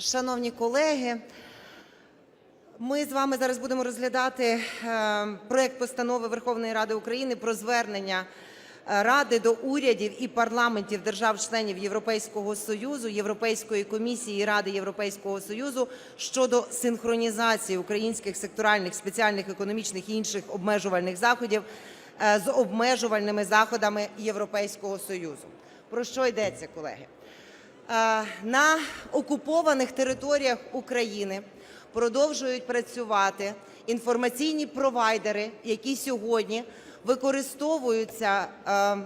Шановні колеги, ми з вами зараз будемо розглядати е, проект постанови Верховної Ради України про звернення е, Ради до урядів і парламентів держав-членів Європейського Союзу, Європейської комісії і Ради Європейського Союзу щодо синхронізації українських секторальних спеціальних економічних і інших обмежувальних заходів е, з обмежувальними заходами Європейського Союзу. Про що йдеться, колеги? Е, На окупованих територіях України продовжують працювати інформаційні провайдери, які сьогодні використовуються е,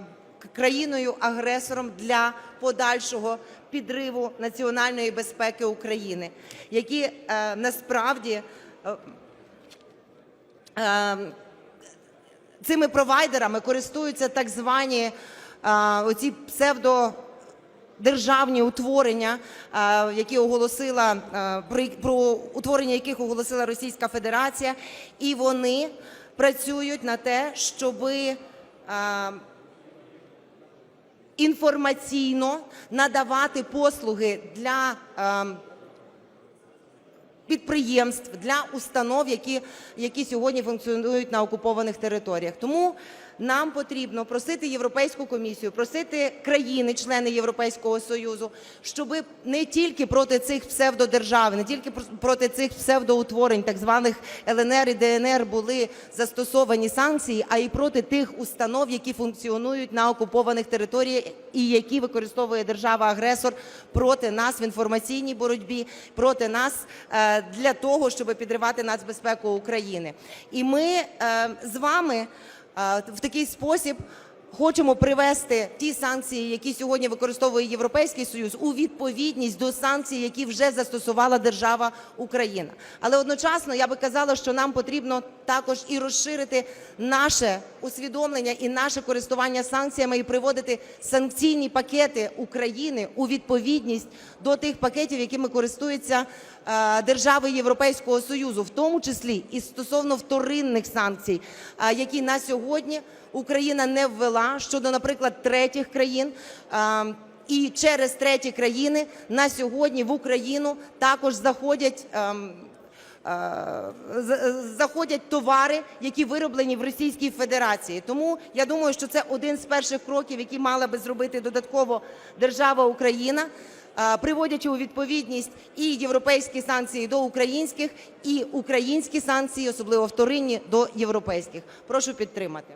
країною-агресором для подальшого підриву національної безпеки України, які е, насправді цими провайдерами користуються так звані оці псевдо. Державні утворення, які оголосила а, про, утворення яких оголосила Російська Федерація, і вони працюють на те, щоби інформаційно надавати послуги для підприємств, для установ, які, які сьогодні функціонують на окупованих територіях. Тому нам потрібно просити Європейську комісію, просити країни, члени Європейського Союзу, щоб не тільки проти цих псевдодержав, не тільки про- проти цих псевдоутворень, так званих ЛНР і ДНР, були застосовані санкції, а й проти тих установ, які функціонують на окупованих територіях і які використовує держава-агресор проти нас в інформаційній боротьбі, проти нас е, для того, щоб підривати нацбезпеку України. І ми е, з вами в такий спосіб. Хочемо привести ті санкції, які сьогодні використовує Європейський Союз, у відповідність до санкцій, які вже застосувала держава Україна. Але одночасно я би казала, що нам потрібно також і розширити наше усвідомлення і наше користування санкціями, і приводити санкційні пакети України у відповідність до тих пакетів, якими користуються е, держави Європейського Союзу, в тому числі і стосовно вторинних санкцій, е, які на сьогодні Україна не ввела щодо, наприклад, третіх країн. е, І через треті країни на сьогодні в Україну також заходять. ем, е, з- заходять товари, які вироблені в Російській Федерації. Тому я думаю, що це один з перших кроків, які мала би зробити додатково держава Україна, е, приводячи у відповідність і європейські санкції до українських, і українські санкції, особливо вторинні, до європейських. Прошу підтримати.